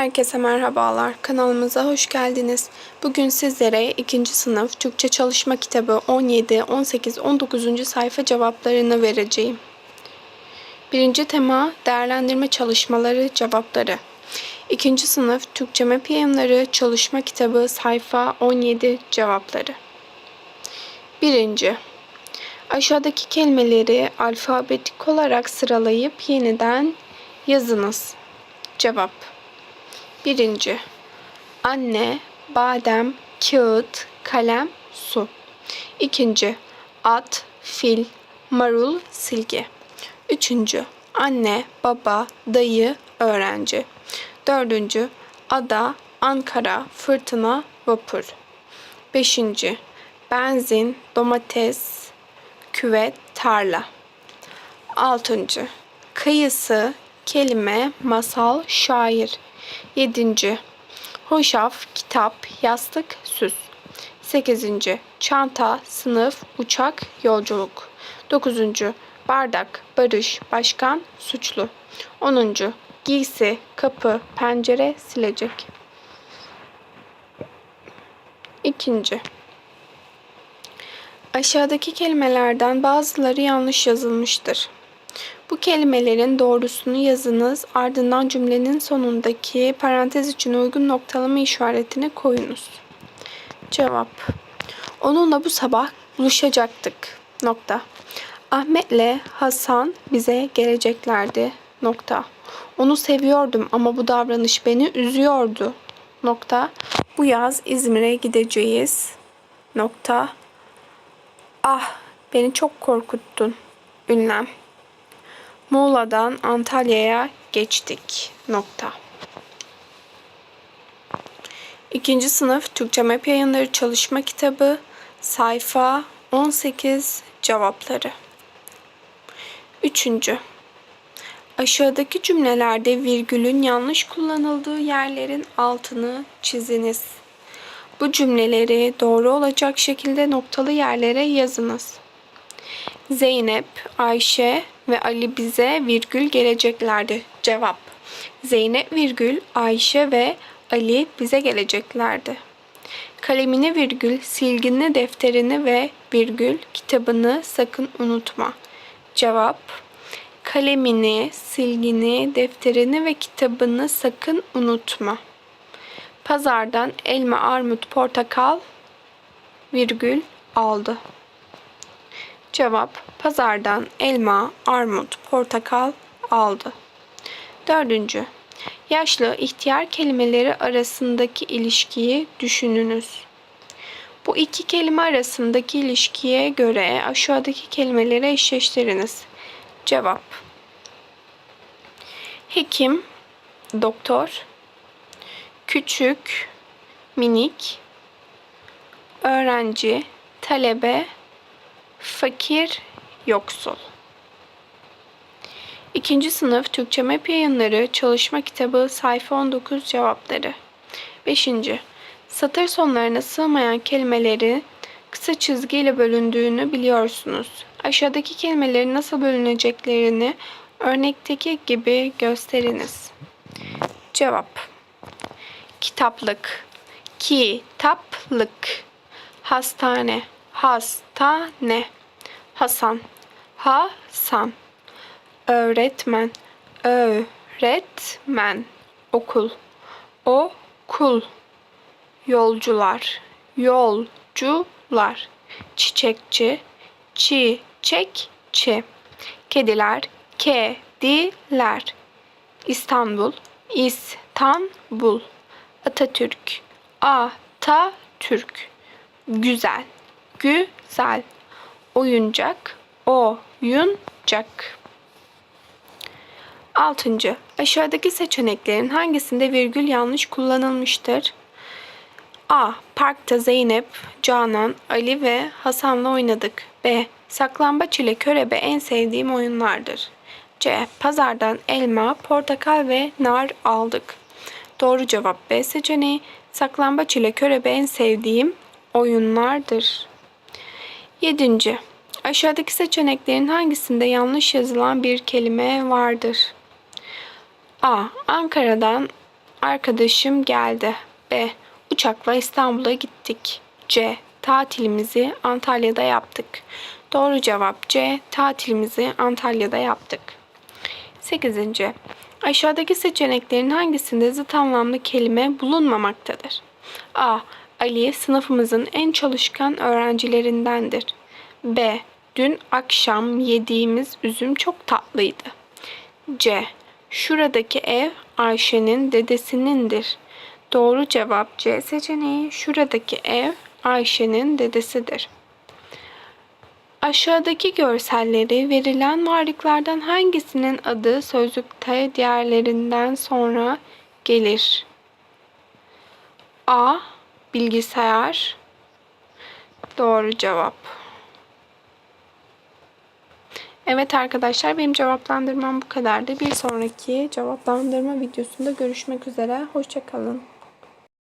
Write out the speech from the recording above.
Herkese merhabalar. Kanalımıza hoş geldiniz. Bugün sizlere 2. sınıf Türkçe çalışma kitabı 17, 18, 19. sayfa cevaplarını vereceğim. Birinci tema değerlendirme çalışmaları cevapları. 2. sınıf Türkçe MEP yayınları çalışma kitabı sayfa 17 cevapları. Birinci. Aşağıdaki kelimeleri alfabetik olarak sıralayıp yeniden yazınız. Cevap. Birinci. Anne, badem, kağıt, kalem, su. İkinci. At, fil, marul, silgi. Üçüncü. Anne, baba, dayı, öğrenci. Dördüncü. Ada, Ankara, fırtına, vapur. Beşinci. Benzin, domates, küvet, tarla. Altıncı. Kıyısı, kelime, masal, şair. Yedinci. Hoşaf, kitap, yastık, süs. Sekizinci. Çanta, sınıf, uçak, yolculuk. Dokuzuncu. Bardak, barış, başkan, suçlu. Onuncu. Giysi, kapı, pencere, silecek. İkinci. Aşağıdaki kelimelerden bazıları yanlış yazılmıştır. Bu kelimelerin doğrusunu yazınız, ardından cümlenin sonundaki parantez için uygun noktalama işaretini koyunuz. Cevap. Onunla bu sabah buluşacaktık. Nokta. Ahmet'le Hasan bize geleceklerdi. Nokta. Onu seviyordum ama bu davranış beni üzüyordu. Nokta. Bu yaz İzmir'e gideceğiz. Nokta. Ah, beni çok korkuttun. Ünlem. Muğla'dan Antalya'ya geçtik. Nokta. İkinci sınıf Türkçe MEP yayınları çalışma kitabı sayfa 18 cevapları. Üçüncü. Aşağıdaki cümlelerde virgülün yanlış kullanıldığı yerlerin altını çiziniz. Bu cümleleri doğru olacak şekilde noktalı yerlere yazınız. Zeynep, Ayşe ve Ali bize virgül geleceklerdi. Cevap. Zeynep virgül Ayşe ve Ali bize geleceklerdi. Kalemini virgül, silgini, defterini ve virgül, kitabını sakın unutma. Cevap. Kalemini, silgini, defterini ve kitabını sakın unutma. Pazardan elma, armut, portakal virgül aldı. Cevap pazardan elma, armut, portakal aldı. Dördüncü. Yaşlı, ihtiyar kelimeleri arasındaki ilişkiyi düşününüz. Bu iki kelime arasındaki ilişkiye göre aşağıdaki kelimeleri eşleştiriniz. Cevap. Hekim, doktor, küçük, minik, öğrenci, talebe, fakir, yoksul. İkinci sınıf Türkçe MEP yayınları çalışma kitabı sayfa 19 cevapları. Beşinci. Satır sonlarına sığmayan kelimeleri kısa çizgiyle bölündüğünü biliyorsunuz. Aşağıdaki kelimelerin nasıl bölüneceklerini örnekteki gibi gösteriniz. Cevap. Kitaplık, kitaplık, hastane, hastane, Hasan, Hasan, öğretmen, öğretmen, okul, okul, yolcular, yolcular, çiçekçi, çiçekçi, kediler, kediler, İstanbul, İstanbul, Atatürk, Atatürk, güzel, güzel, oyuncak, oyuncak. Altıncı. Aşağıdaki seçeneklerin hangisinde virgül yanlış kullanılmıştır? A. Parkta Zeynep, Canan, Ali ve Hasan'la oynadık. B. Saklambaç ile körebe en sevdiğim oyunlardır. C. Pazardan elma, portakal ve nar aldık. Doğru cevap B seçeneği. Saklambaç ile körebe en sevdiğim oyunlardır. Yedinci. Aşağıdaki seçeneklerin hangisinde yanlış yazılan bir kelime vardır? A. Ankara'dan Arkadaşım geldi. B. Uçakla İstanbul'a gittik. C. Tatilimizi Antalya'da yaptık. Doğru cevap C. Tatilimizi Antalya'da yaptık. 8. Aşağıdaki seçeneklerin hangisinde zıt anlamlı kelime bulunmamaktadır? A. Ali sınıfımızın en çalışkan öğrencilerindendir. B. Dün akşam yediğimiz üzüm çok tatlıydı. C. Şuradaki ev Ayşe'nin dedesinindir. Doğru cevap C seçeneği. Şuradaki ev Ayşe'nin dedesidir. Aşağıdaki görselleri verilen varlıklardan hangisinin adı sözlükte diğerlerinden sonra gelir? A. Bilgisayar. Doğru cevap. Evet arkadaşlar benim cevaplandırmam bu kadardı. Bir sonraki cevaplandırma videosunda görüşmek üzere. Hoşçakalın.